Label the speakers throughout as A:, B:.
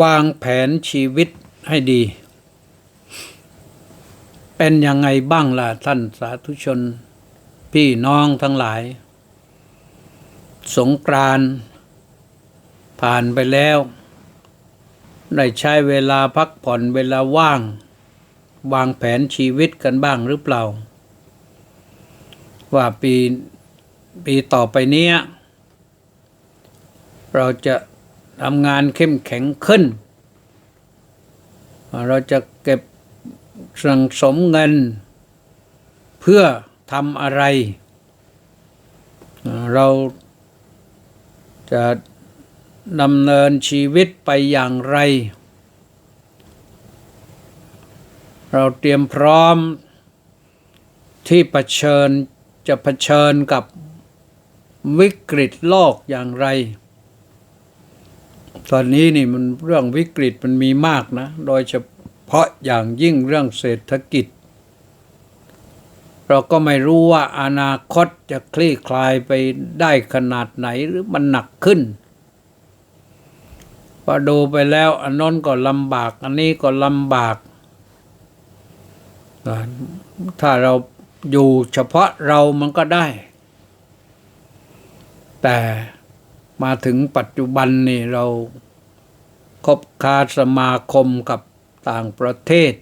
A: วางแผนชีวิตให้ดี เป็นยังไงบ้างล่ะท่านสาธุชน พี่น้องทั้งหลาย สงกรานผ่านไปแล้ว ได้ใช้เวลาพักผ่อนเวลาว่าง วางแผนชีวิตกันบ้างหรือเปล่า ว่าปีปีต่อไปเนี้ย เราจะ ทำงานเข้มแข็งขึ้น เราจะเก็บสังสมเงิน เพื่อทำอะไร เราจะดำเนินชีวิตไปอย่างไร เราเตรียมพร้อมที่เผชิญจะเผชิญกับวิกฤตโลกอย่างไร ตอนนี้นี่มันเรื่องวิกฤตมันมีมากนะ โดยเฉพาะอย่างยิ่งเรื่องเศรษฐกิจ เราก็ไม่รู้ว่าอนาคตจะคลี่คลายไปได้ขนาดไหนหรือมันหนักขึ้นพอดูไปแล้วอันน้นก็ลำบาก อันนี้ก็ลำบาก ถ้าเราอยู่เฉพาะเรามันก็ได้ แต่ มาถึงปัจจุบันนี่เราคบค้าสมาคมกับต่างประเทศ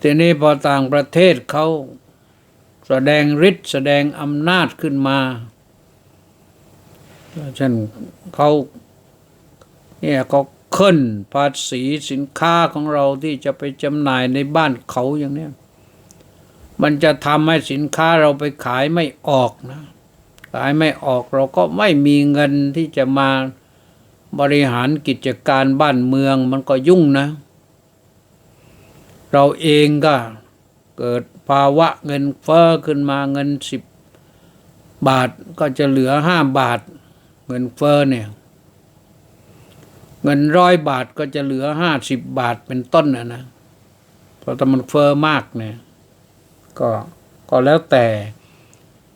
A: ทีนี้พอต่างประเทศเขาแสดงฤทธิ์แสดงอำนาจขึ้นมาเช่นเขาเนี่ยเขาขึ้นภาษีสินค้าของเราที่จะไปจำหน่ายในบ้านเขาอย่างเนี้ยมันจะทำให้สินค้าเราไปขายไม่ออกนะ ขายไม่ออกเราก็ไม่มีเงินที่จะมาบริหารกิจการบ้านเมืองมันก็ยุ่งนะ เราเองก็เกิดภาวะเงินเฟ้อขึ้นมาเงินสิบบาทก็จะเหลือห้าบาท เงินเฟ้อเนี่ย เงินร้อยบาทก็จะเหลือห้าสิบบาทเป็นต้นนะนะเพราะถ้ามันเฟ้อมากเนี่ย ก็ก็แล้วแต่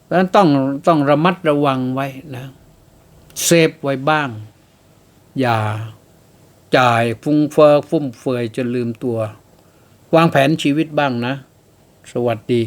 A: เพราะฉะนั้นต้องต้องระมัดระวังไว้นะเซฟไว้บ้าง อย่าจ่ายฟุ้งเฟ้อฟุ่มเฟือยจนลืมตัว วางแผนชีวิตบ้างนะ สวัสดี